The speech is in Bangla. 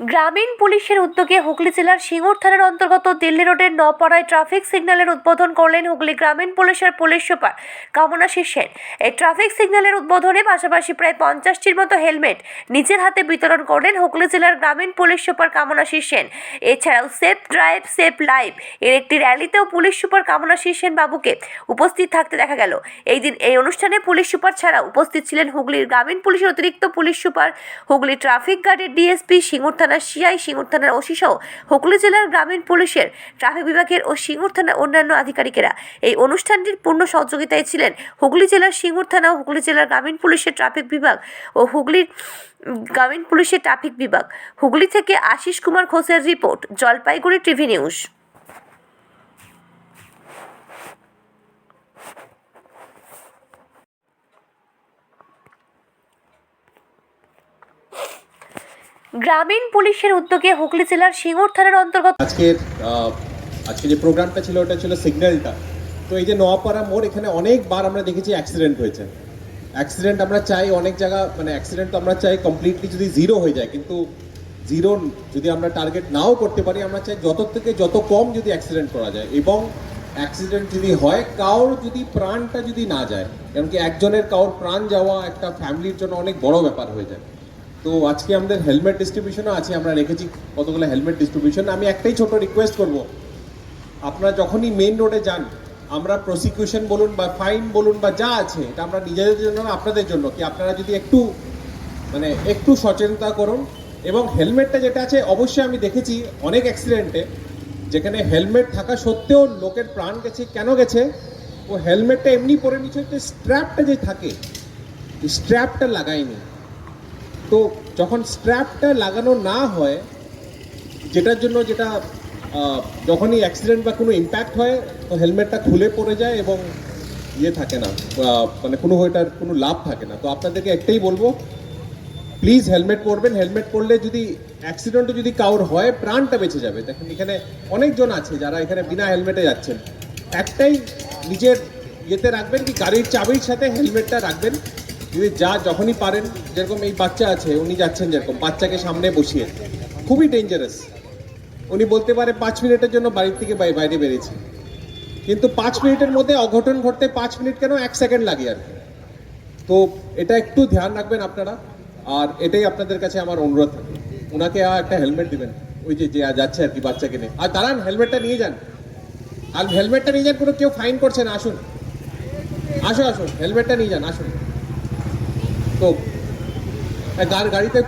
গ্রামীণ পুলিশের উদ্যোগে হুগলি জেলার সিঙ্গুর থানার অন্তর্গত দিল্লি রোডের নপাড়ায় ট্রাফিক সিগন্যালের উদ্বোধন করলেন হুগলি গ্রামীণ পুলিশের পুলিশ সুপার কামনাশী সেন এই ট্রাফিক সিগন্যালের উদ্বোধনে পাশাপাশি প্রায় পঞ্চাশটির মতো হেলমেট নিজের হাতে বিতরণ করলেন হুগলি জেলার গ্রামীণ পুলিশ সুপার কামনাশী সেন এছাড়াও সেফ ড্রাইভ, সেফ লাইফ এর একটি র্যালিতেও পুলিশ সুপার কামনাশী সেন বাবুকে উপস্থিত থাকতে দেখা গেল। এই দিন এই অনুষ্ঠানে পুলিশ সুপার ছাড়া উপস্থিত ছিলেন হুগলির গ্রামীণ পুলিশের অতিরিক্ত পুলিশ সুপার, হুগলি ট্রাফিক গার্ডের ডিএসপি সিঙ্গুর থানার সিআই সিঙ্গুর থানার ওসি সহ হুগলি জেলার গ্রামীণ পুলিশের ট্রাফিক বিভাগের ও সিঙ্গুর থানার অন্যান্য আধিকারিকেরা এই অনুষ্ঠানটির পূর্ণ সহযোগিতায় ছিলেন হুগলি জেলার সিঙ্গুর থানা ও হুগলি জেলার গ্রামীণ পুলিশের ট্রাফিক বিভাগ ও হুগলির গ্রামীণ পুলিশের ট্রাফিক বিভাগ। হুগলি থেকে আশিস কুমার ঘোষের রিপোর্ট, জলপাইগুড়ি টিভি নিউজ। গ্রামীণ পুলিশের উদ্যোগে হুগলি জেলার সিঙ্গুর থানার অন্তর্গত আজকের আজকে যে প্রোগ্রামটা ছিল, ওটা ছিল সিগন্যালটা। তো এই যে নোয়াপাড়া মোড়, এখানে অনেকবার আমরা দেখেছি অ্যাক্সিডেন্ট হয়েছে। অ্যাক্সিডেন্ট আমরা চাই অনেক জায়গা মানে অ্যাক্সিডেন্ট তো আমরা চাই কমপ্লিটলি যদি জিরো হয়ে যায়, কিন্তু জিরো যদি আমরা টার্গেট নাও করতে পারি, আমরা চাই যত থেকে যত কম যদি অ্যাক্সিডেন্ট করা যায়। এবং অ্যাক্সিডেন্ট যদি হয় কারোর যদি প্রাণটা যদি না যায়, কারণ কি একজনের কারোর প্রাণ যাওয়া একটা ফ্যামিলির জন্য অনেক বড় ব্যাপার হয়ে যায়। তো আজকে আমাদের হেলমেট ডিস্ট্রিবিউশনও আছে, আমরা রেখেছি কতগুলো হেলমেট ডিস্ট্রিবিউশন আমি একটাই ছোট রিকোয়েস্ট করব, আপনারা যখনই মেন রোডে যান, আমরা প্রসিকিউশন বলুন বা ফাইন বলুন বা যা আছে, এটা আমরা নিজেদের জন্য আপনাদের জন্য। কি আপনারা যদি একটু মানে একটু সচেতনতা করুন, এবং হেলমেটটা যেটা আছে, অবশ্যই আমি দেখেছি অনেক অ্যাক্সিডেন্টে যেখানে হেলমেট থাকা সত্ত্বেও লোকের প্রাণ গেছে, কেন গেছে? ও হেলমেটটা এমনি পরে নিচ্ছে স্ট্র্যাপটা যে থাকে স্ট্র্যাপটা লাগায়নি। তো যখন স্ট্র্যাপটা লাগানো না হয়, যেটার জন্য যেটা যখনই অ্যাক্সিডেন্ট বা কোনো ইম্প্যাক্ট হয়, তো হেলমেটটা খুলে পড়ে যায় এবং ইয়ে থাকে না মানে কোনো ওইটার কোনো লাভ থাকে না। তো আপনাদেরকে একটাই বলব প্লিজ হেলমেট পরবেন। হেলমেট পরলে যদি অ্যাক্সিডেন্টও যদি কাউর হয়, প্রাণটা বেঁচে যাবে। দেখেন এখানে অনেকজন আছে যারা এখানে বিনা হেলমেটে যাচ্ছেন। একটাই নিজের ইয়েতে রাখবেন কি, গাড়ির চাবির সাথে হেলমেটটা রাখবেন। যদি যা যখনই পারেন, যেরকম এই বাচ্চা আছে, উনি যাচ্ছেন যেরকম, বাচ্চাকে সামনে বসিয়ে। খুবই ডেঞ্জারাস উনি বলতে পারে, পাঁচ মিনিটের জন্য বাড়ির থেকে বাইরে বেরিয়েছে। কিন্তু পাঁচ মিনিটের মধ্যে অঘটন ঘটতে পাঁচ মিনিট কেন? এক সেকেন্ড লাগে আর। তো এটা একটু ধ্যান রাখবেন আপনারা। আর এটাই আপনাদের কাছে আমার অনুরোধ। থাকে ওনাকে একটা হেলমেট দিবেন। ওই যে যে যাচ্ছে আর কি বাচ্চাকে নিয়ে। আর দাঁড়ান হেলমেটটা নিয়ে যান। আর হেলমেটটা নিয়ে যান কোনো কেউ ফাইন করছে না। আসুন। আসো, আসুন। হেলমেটটা নিয়ে যান, আসুন। তো গাড়িতে